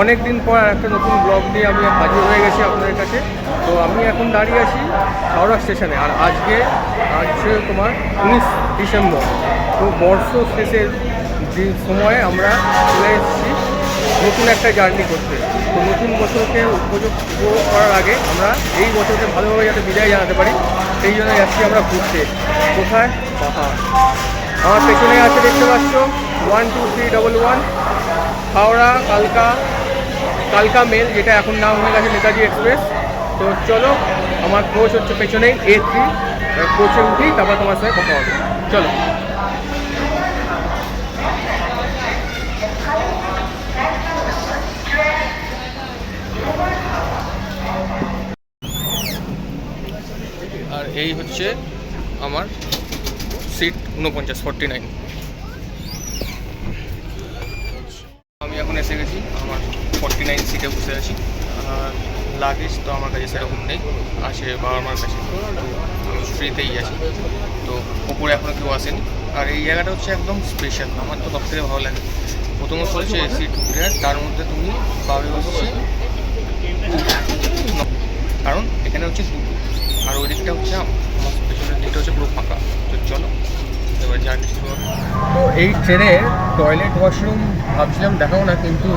অনেক দিন পর একটা নতুন ব্লগ নিয়ে আমি হাজির হয়ে গেছি আপনাদের কাছে। তো আমি এখন দাঁড়িয়ে আছি হাওড়া স্টেশনে। আর আজকে আজকে তোমার উনিশ ডিসেম্বর। তো বর্ষ শেষের সময়ে আমরা চলে এসেছি নতুন একটা জার্নি করতে। তো নতুন বছরকে উপযোগ করার আগে আমরা এই বছরকে ভালোভাবে যাতে বিদায় জানাতে পারি, সেই জন্য যাচ্ছি আমরা ঘুরতে। কোথায়? পাহাড়। আমার পেছনে আছে দেখতে পাচ্ছ one two three double one Howrah, কালকা কালকা মেল, যেটা এখন নাম হয়ে গেছে নেতাজি এক্সপ্রেস। তো চলো, আমার কোচ হচ্ছে পেছনেই এ থ্রি কোচে উঠি, তারপর তোমার সাথে কথা হবে। চলো। আর এই হচ্ছে আমার সিট উনপঞ্চাশ ফর্টি নাইন আমি এখন এসে গেছি আমার ফর্টি নাইন সিটে বসে আছি। লাগেজ তো আমার কাছে সেরকম নেই। আছে বাবা মার কাছে। তো আমি ফ্রিতেই আছি। তো ওপরে এখনও কেউ আসেনি। আর এই জায়গাটা হচ্ছে একদম স্পেশাল আমার তো সব থেকে ভালো লাগে। প্রথমত হচ্ছে এসি টু হুইলার তার মধ্যে তুমি পাবে হচ্ছে কারণ এখানে হচ্ছে দুটো। আর ওই দিকটা হচ্ছে আমার পেছনের দিকটা হচ্ছে পুরো ফাঁকা। তো চলো, এবার যা কিছু তো এই ট্রেনের টয়লেট ওয়াশরুম ভাবছিলাম দেখাও না, কিন্তু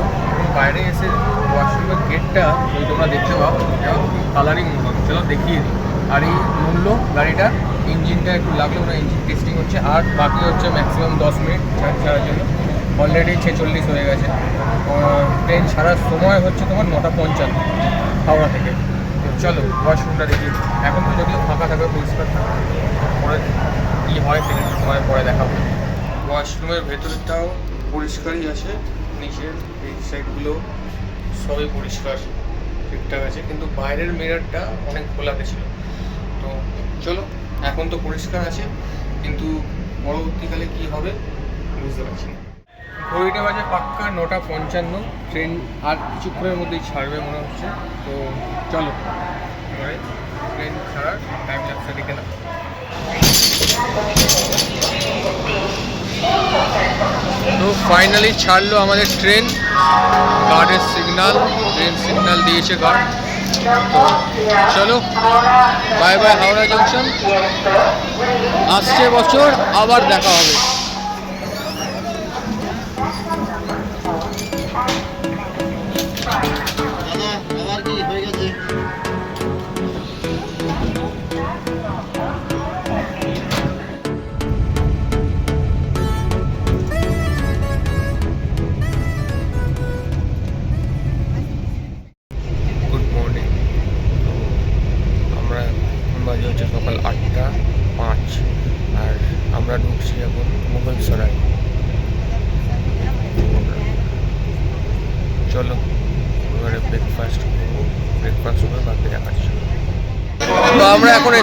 বাইরে এসে ওয়াশরুমের গেটটা যদি তোমরা দেখতে পাও এবং কালারিং চলো দেখিয়ে দিই। আর এই মূল্য গাড়িটা ইঞ্জিনটা একটু লাগলে ওরা ইঞ্জিন টেস্টিং হচ্ছে। আর বাকি হচ্ছে ম্যাক্সিমাম দশ মিনিট ছাড়ার জন্য। অলরেডি ছেচল্লিশ হয়ে গেছে। ট্রেন ছাড়ার সময় হচ্ছে তোমার নটা পঞ্চান্ন, হাওড়া থেকে। তো চলো ওয়াশরুমটা দেখি এখন তো যদিও ফাঁকা থাকবে পরিষ্কার থাকবে পরে কী হয় সেটা সময় পরে দেখাবো। ওয়াশরুমের ভেতরটাও পরিষ্কারই আছে, নিচের সাইডগুলো সবই পরিষ্কার, ঠিকঠাক আছে, কিন্তু বাইরের মিররটা অনেক খোলাতে ছিল। তো চলো, এখন তো পরিষ্কার আছে, কিন্তু পরবর্তীকালে কি হবে বুঝতে পারছি না। ঘড়িটা বাজে পাক্কা নটা পঞ্চান্ন ট্রেন আর কিছুক্ষণের মধ্যেই ছাড়বে মনে হচ্ছে। তো চলো, এবারে ট্রেন ছাড়ার টাইম লাগছে দেখে না তো ফাইনালি ছাড়লো আমাদের ট্রেন গার্ডের সিগনাল ট্রেন সিগনাল দিয়েছে গার্ড তো চলো বাই বাই হাওড়া জংশন আসছে বছর, আবার দেখা হবে।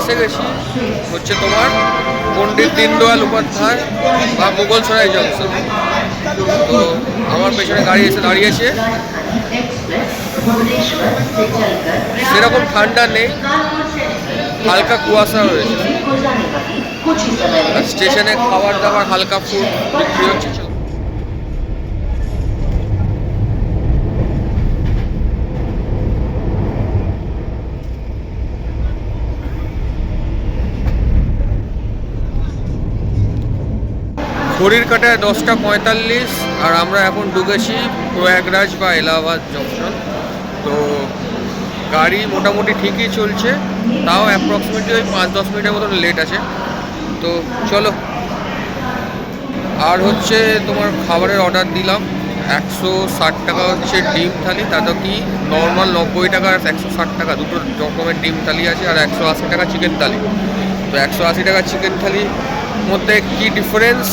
এসে গেছি। হচ্ছে তোমার পণ্ডিত দীনদয়াল উপাধ্যায় বা মুঘল সরাই জংশন। তো আমার পেছনে গাড়ি এসে দাঁড়িয়েছে সেরকম ঠান্ডা নেই, হালকা কুয়াশা রয়েছে। স্টেশনে খাবার দাবার, হালকা ফুড বিক্রি হচ্ছে ঘড়ির কাটায় দশটা পঁয়তাল্লিশ, আর আমরা এখন ঢুকেছি প্রয়াগরাজ বা এলাহাবাদ জংশন তো গাড়ি মোটামুটি ঠিকই চলছে, তাও অ্যাপ্রক্সিমেটলি ওই পাঁচ দশ মিনিটের মতন লেট আছে। তো চলো, আর হচ্ছে তোমার খাবারের অর্ডার দিলাম, একশো ষাট টাকা হচ্ছে ডিম থালি তাতে কি নর্মাল নব্বই টাকা আর একশো ষাট টাকা, দুটো রকমের ডিম থালি আছে আর একশো আশি টাকা চিকেন থালি। তো একশো আশি টাকা চিকেন থালি মধ্যে কি ডিফারেন্স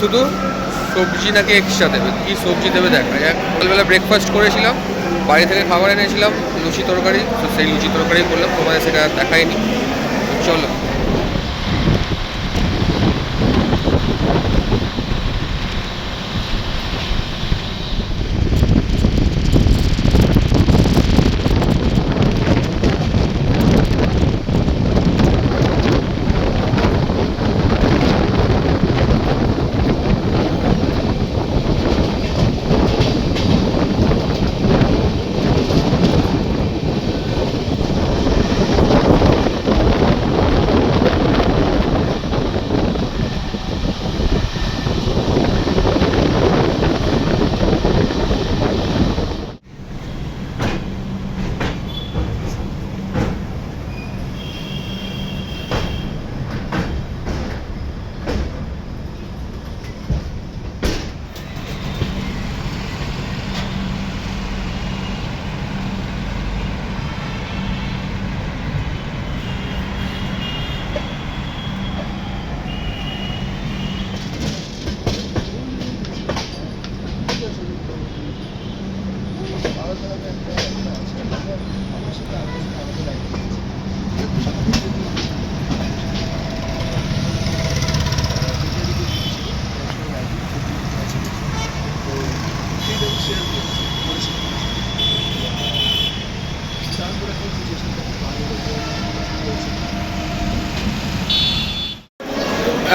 শুধু সবজি নাকি এক্সট্রা দেবে? কী সবজি দেবে দেখা? যাক সকালবেলা ব্রেকফাস্ট করেছিলাম, বাড়ি থেকে খাবার এনেছিলাম, লুচি তরকারি, তো সেই লুচি তরকারি করলাম, তোমাদের সেটা দেখায়নি চলো।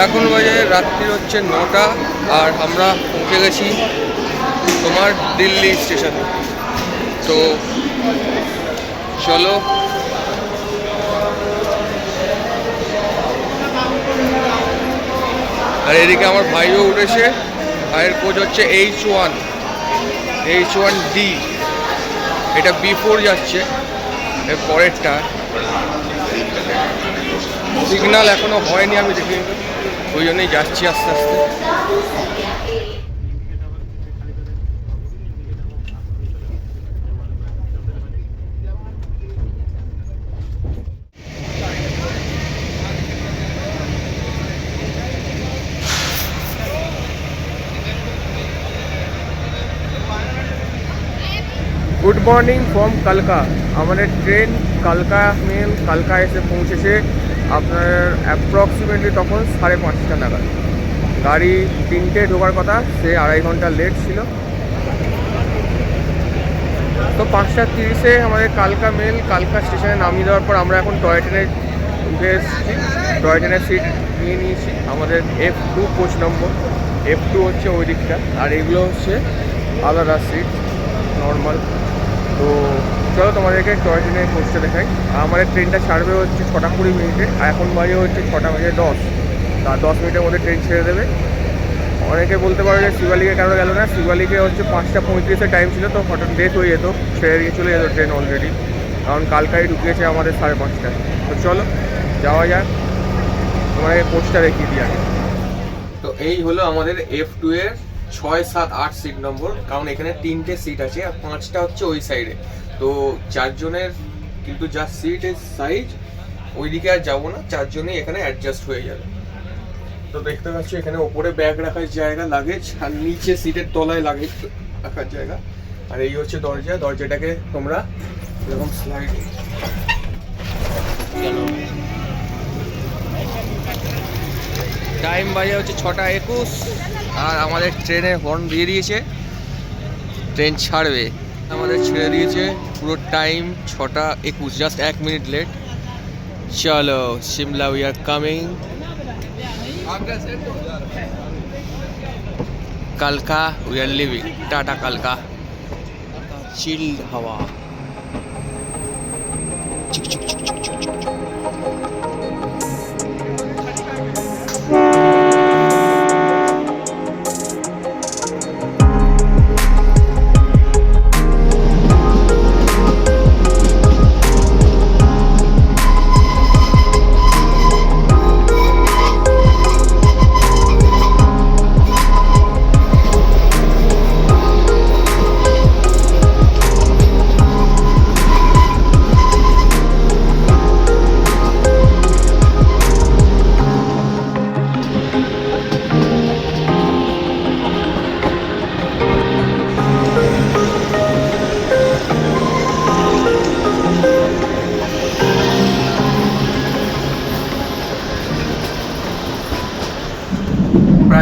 এখন বাজে রাত্রি হচ্ছে নটা আর আমরা পৌঁছে গেছি তোমার দিল্লি স্টেশনে। তো চলো। আর এদিকে আমার ভাইও উঠেছে। ভাইয়ের কোচ হচ্ছে H one H one D এটা বি ফোর যাচ্ছে, এর পরেরটা। সিগনাল এখনও হয়নি, আমি দেখি ওই জন্যই যাচ্ছি আস্তে আস্তে গুড মর্নিং ফ্রম কালকা আমাদের ট্রেন কালকা মেল কালকা এসে পৌঁছেছে আপনার অ্যাপ্রক্সিমেটলি তখন সাড়ে পাঁচটা নাগাদ। গাড়ি তিনটে ঢোকার কথা, সে আড়াই ঘণ্টা লেট ছিল। তো পাঁচটা তিরিশে আমাদের কালকা মেল কালকা স্টেশনে নামিয়ে দেওয়ার পর আমরা এখন টয় ট্রেনে উঠে এসেছি। টয় ট্রেনের সিট নিয়ে নিয়েছি। আমাদের F two coach number F two হচ্ছে ওই দিকটা। আর এগুলো হচ্ছে আলাদা সিট নর্মাল তো চলো তোমাদেরকে টয় ট্রেনের কোচটা দেখাই। আমাদের ট্রেনটা ছাড়বে হচ্ছে ছটা কুড়ি মিনিটে, আর এখন বাজে হচ্ছে ছটা বাজে দশ। তা দশ মিনিটের মধ্যে ট্রেন ছেড়ে দেবে। অনেকে বলতে পারো যে শিবালিকে কেন গেল না? শিবালিকে হচ্ছে পাঁচটা পঁয়ত্রিশের টাইম ছিল তো, হঠাৎ ডেট হয়ে যেত, ছেড়ে দিয়ে চলে যেত ট্রেন অলরেডি কারণ কালকাই ঢুকিয়েছে আমাদের সাড়ে পাঁচটায় তো চলো, যাওয়া যাক। তোমাকে কোচটা দেখিয়ে দিই আগে। তো এই হলো আমাদের এফ টু এর ছয় সাত আট সিট নম্বর কারণ এখানে তিনটে সিট আছে, আর পাঁচটা হচ্ছে ওই সাইডে তো চারজনের, কিন্তু যা সিটের সাইজ ওইদিকে আর যাব না, চারজনেই এখানে অ্যাডজাস্ট হয়ে যাবে। তো দেখতে পাচ্ছ, এখানে ওপরে ব্যাগ রাখার জায়গা লাগেজ আর নিচে সিটের তলায় লাগেজ রাখার জায়গা। আর এই হচ্ছে দরজা, দরজাটাকে তোমরা এরকম স্লাইড টাইম বাজে হচ্ছে ছটা একুশ, আর আমাদের ট্রেনের হর্ন দিয়ে দিয়েছে। ট্রেন ছাড়বে। আমাদের ছেড়ে দিয়েছে। পুরো টাইম ছটা একুশ জাস্ট এক মিনিট লেট চলো শিমলা উই আর কামিং কালকা উই আর লিভিং টাটা, কালকা। চিল হাওয়া। চিক চিক চিক চিক।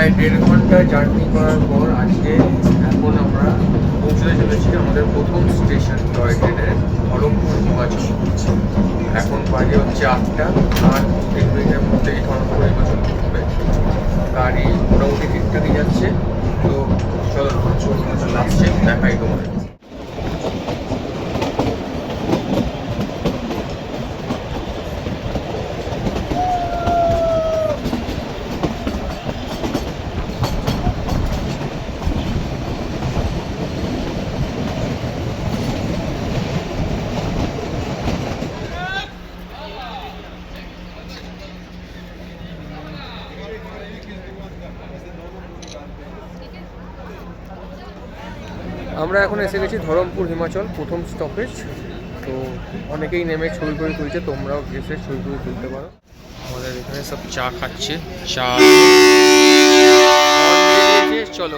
প্রায় দেড় ঘণ্টা জার্নি করার পর আজকে এখন আমরা পৌঁছতে চলেছি আমাদের প্রথম স্টেশন টয় ট্রেনের ধরমপুর হিমাচল এখন বাজে হচ্ছে আটটা। আর তিন মিনিটের মধ্যেই ধরমপুর হিমাচল হবে। গাড়ি মোটামুটি ঠিকঠাকই যাচ্ছে। তো চলো হিমাচল লাগছে দেখাই তোমাদের। আমরা এখন এসে গেছি ধরমপুর হিমাচল প্রথম স্টপেজ তো অনেকেই নেমে ছবি করে তুলছে তোমরাও এসে ছবি করে তুলতে পারো। আমাদের এখানে সব চা খাচ্ছে। চা। চলো।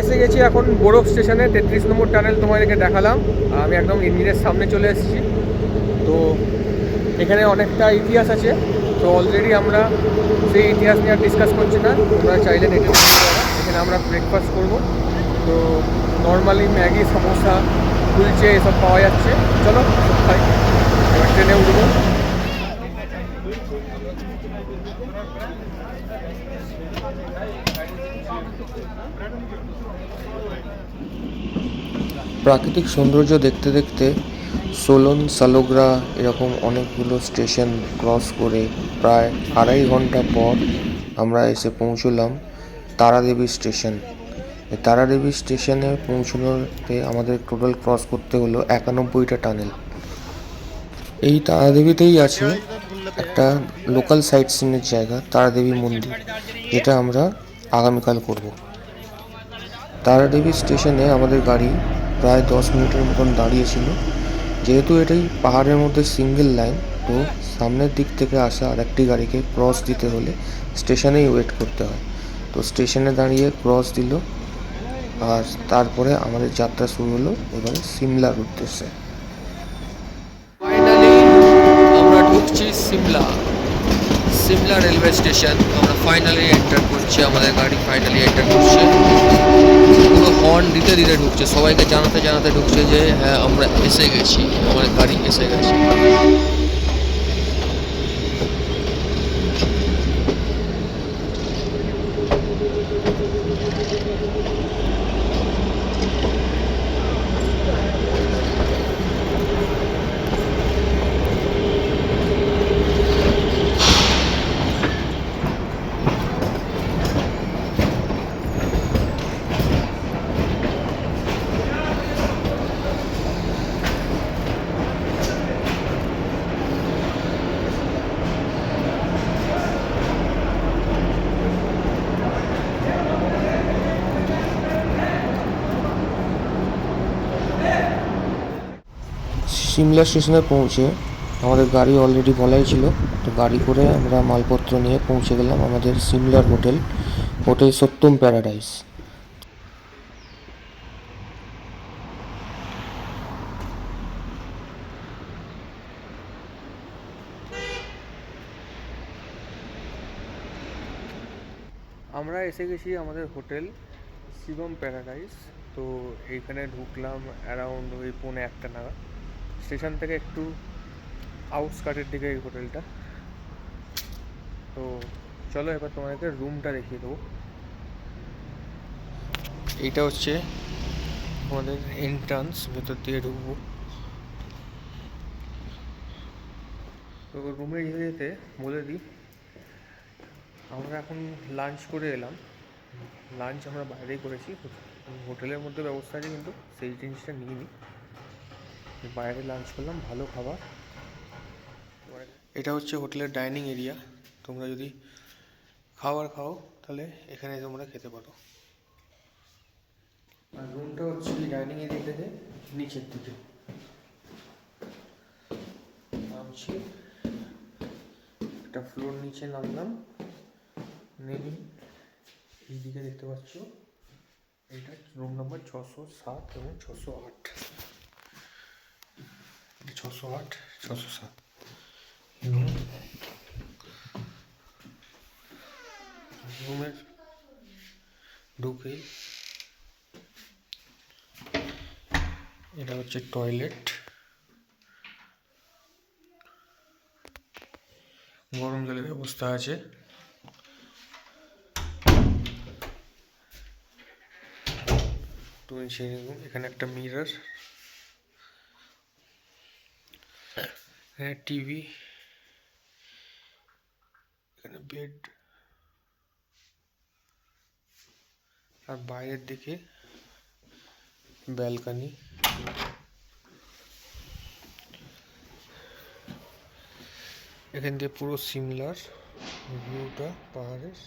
এসে গেছি এখন বরফ স্টেশনে, তেত্রিশ নম্বর টানেল তোমাদেরকে দেখালাম। আমি একদম ইঞ্জিনের সামনে চলে এসেছি। তো এখানে অনেকটা ইতিহাস আছে। তো অলরেডি আমরা সেই ইতিহাস নিয়ে আর ডিসকাস করছি না। তোমরা চাইলে নেটে। এখানে আমরা ব্রেকফাস্ট করব। তো নর্মালি ম্যাগি, সমোসা, কুলচে, এসব পাওয়া যাচ্ছে। চলো এবার ট্রেনে উঠবো। প্রাকৃতিক সৌন্দর্য দেখতে দেখতে সোলন, সালোগ্রা এরকম অনেকগুলো স্টেশন ক্রস করে প্রায় আড়াই ঘণ্টা পর আমরা এসে পৌঁছলাম তারাদেবী স্টেশন তারাদেবী স্টেশনে পৌঁছানোতে আমাদের টোটাল ক্রস করতে হলো একানব্বইটা টানেল এই তারাদেবীতেই আছে একটা লোকাল সাইট সিনের জায়গা, তারাদেবী মন্দির, যেটা আমরা আগামীকাল করব। তারাদেবী স্টেশনে আমাদের গাড়ি প্রায় দশ মিনিটের মতন দাঁড়িয়েছিল। যেহেতু এটাই পাহাড়ের মধ্যে সিঙ্গেল লাইন তো সামনের দিক থেকে আসা আরেকটি গাড়িকে ক্রস দিতে হলে স্টেশনেই ওয়েট করতে হয়। তো স্টেশনে দাঁড়িয়ে ক্রস দিল আর তারপরে আমাদের যাত্রা শুরু হলো এবারে সিমলার উদ্দেশ্যে। ফাইনালি ঢুকছি সিমলা। সিমলা রেলওয়ে স্টেশন আমরা ফাইনালি এন্টার করছি, আমাদের গাড়ি ফাইনালি এন্টার করছে। পুরো হর্ন দিতে দিতে ঢুকছে। সবাইকে জানাতে জানাতে ঢুকছে যে হ্যাঁ আমরা এসে গেছি, আমাদের গাড়ি এসে গেছে। সিমলা স্টেশনে পৌঁছে আমাদের গাড়ি অলরেডি বলাই ছিল। তো গাড়ি করে আমরা মালপত্র নিয়ে পৌঁছে গেলাম আমাদের সিমলার হোটেল হোটেল সত্যম প্যারাডাইস। আমরা এসে গেছি আমাদের হোটেল শিবম প্যারাডাইস। তো এইখানে ঢুকলাম অ্যারাউন্ড ওই পৌনে একটা নাগাদ। স্টেশন থেকে একটু আউটস্কার্টের দিকে এই হোটেলটা। তো চলো এবার তোমাদেরকে রুমটা দেখিয়ে দেবো। এইটা হচ্ছে আমাদের এন্ট্রান্স ভেতর দিয়ে ঢুকবো। তো রুমে যেতে যেতে বলে দিই, আমরা এখন লাঞ্চ করে এলাম। লাঞ্চ আমরা বাইরেই করেছি। হোটেলের মধ্যে ব্যবস্থা আছে কিন্তু, সেই জিনিসটা নিইনি। বাইরে লাঞ্চ করলাম ভালো খাবার। এটা হচ্ছে হোটেলের ডাইনিং এরিয়া। তোমরা যদি খাবার খাও তাহলে এখানে তোমরা খেতে পারো। আর রুমটা হচ্ছে ডাইনিং এরিয়া থেকে নিচের দিকে। নামছি। একটা ফ্লোর নিচে নামলাম। নেমে এইদিকে দেখতে পাচ্ছ। এটা রুম নাম্বার ছশো সাত এবং ছশো আট। ছশো আট, ছশো সাত। রুম রুমের ঢুকেই এটা হচ্ছে টয়লেট। গরম জলের ব্যবস্থা আছে। এখানে একটা মিরর। এখানে টিভি। এখানে বেড আর বাইরের দিকে ব্যালকনি এখান দিয়ে পুরো সিমলার ভিউটা পাহাড়ের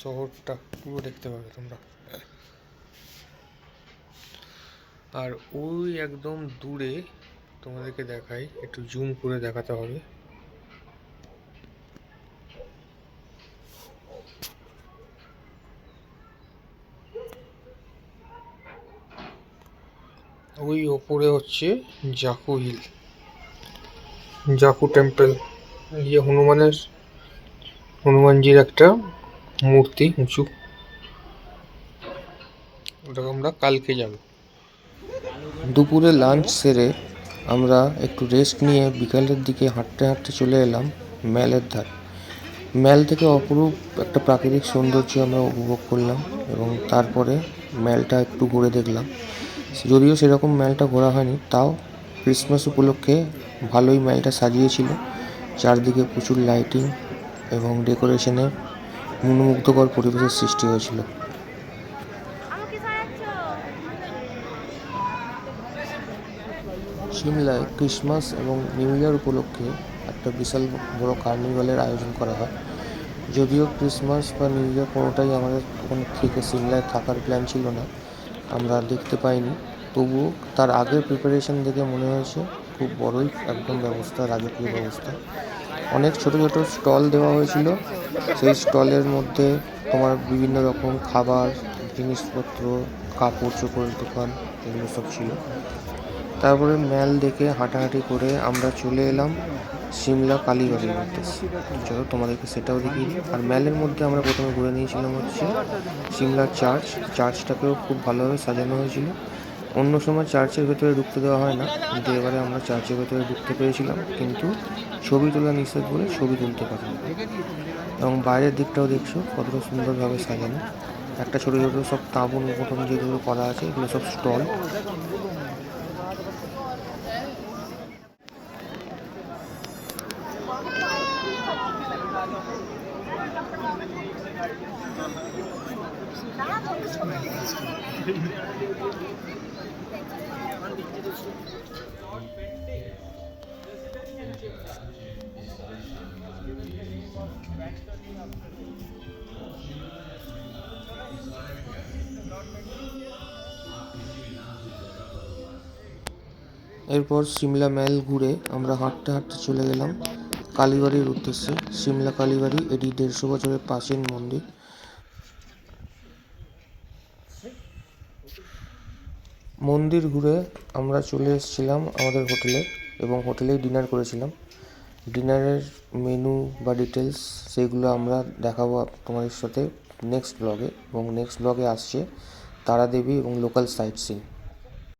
শহরটা, পুরো দেখতে পাবে তোমরা। আর ওই একদম দূরে তোমাদেরকে দেখাই, একটু জুম করে দেখাতে হবে। ওই ওপরে হচ্ছে জাকু হিল জাকু টেম্পল ইয়ে হনুমানের, হনুমানজির একটা মূর্তি উঁচু। ওটাকে আমরা কালকে যাব। দুপুরে লাঞ্চ সেরে আমরা একটু রেস্ট নিয়ে বিকালের দিকে হাঁটতে হাঁটতে চলে এলাম ম্যালের ধার। ম্যাল থেকে অপরূপ একটা প্রাকৃতিক সৌন্দর্য আমরা উপভোগ করলাম এবং তারপরে ম্যালটা একটু ঘুরে দেখলাম। যদিও সেরকম ম্যালটা ঘোরা হয়নি, তাও ক্রিসমাস উপলক্ষে ভালোই ম্যালটা সাজিয়েছিল। চারদিকে প্রচুর লাইটিং এবং ডেকোরেশনে মনোমুগ্ধকর পরিবেশের সৃষ্টি হয়েছিল। সিমলায় ক্রিসমাস এবং নিউ ইয়ার উপলক্ষে একটা বিশাল বড় কার্নিভালের আয়োজন করা হয়। যদিও ক্রিসমাস বা নিউ ইয়ার কোনোটাই আমাদের ওখানে থেকে সিমলায় থাকার প্ল্যান ছিল না, আমরা দেখতে পাইনি। তবুও তার আগের প্রিপারেশন দেখে মনে হয়েছে, খুব বড়ই একদম ব্যবস্থা, রাজকীয় ব্যবস্থা। অনেক ছোট ছোট স্টল দেওয়া হয়েছিল। সেই স্টলের মধ্যে তোমার বিভিন্ন রকম খাবার, জিনিসপত্র, কাপড়, চোপড়ের দোকান, এগুলো সব ছিল। তারপরে ম্যাল দেখে হাঁটাহাঁটি করে আমরা চলে এলাম সিমলা কালীবাড়ির উদ্দেশ্যে। চলো তোমাদেরকে সেটাও দিই। আর ম্যালের মধ্যে আমরা প্রথমে ঘুরে নিয়েছিলাম হচ্ছে সিমলা চার্চ। চার্চটাকেও খুব ভালোভাবে সাজানো হয়েছিল। অন্য সময় চার্চের ভেতরে ঢুকতে দেওয়া হয় না, কিন্তু এবারে আমরা চার্চের ভেতরে ঢুকতে পেরেছিলাম। কিন্তু ছবি তোলা নিষেধ বলে ছবি তুলতে পারিনি এবং বাইরের দিকটাও দেখছ, কতটা সুন্দরভাবে সাজানো। একটা ছোটো ছোটো সব তাঁবুর মতন যেগুলো করা আছে, এগুলো সব স্টল। এরপর সিমলা মেল ঘুরে আমরা হাঁটতে হাঁটতে চলে গেলাম কালীবাড়ির উদ্দেশ্যে। সিমলা কালীবাড়ি, এটি দেড়শো বছরের প্রাচীন মন্দির। মন্দির ঘুরে আমরা চলে এসেছিলাম আমাদের হোটেলে এবং হোটেলেই ডিনার করেছিলাম। ডিনারের মেনু বা ডিটেলস সেগুলো আমরা দেখাবো তোমাদের সাথে নেক্সট ব্লগে এবং নেক্সট ব্লগে আসছে তারাদেবী এবং লোকাল সাইট সিন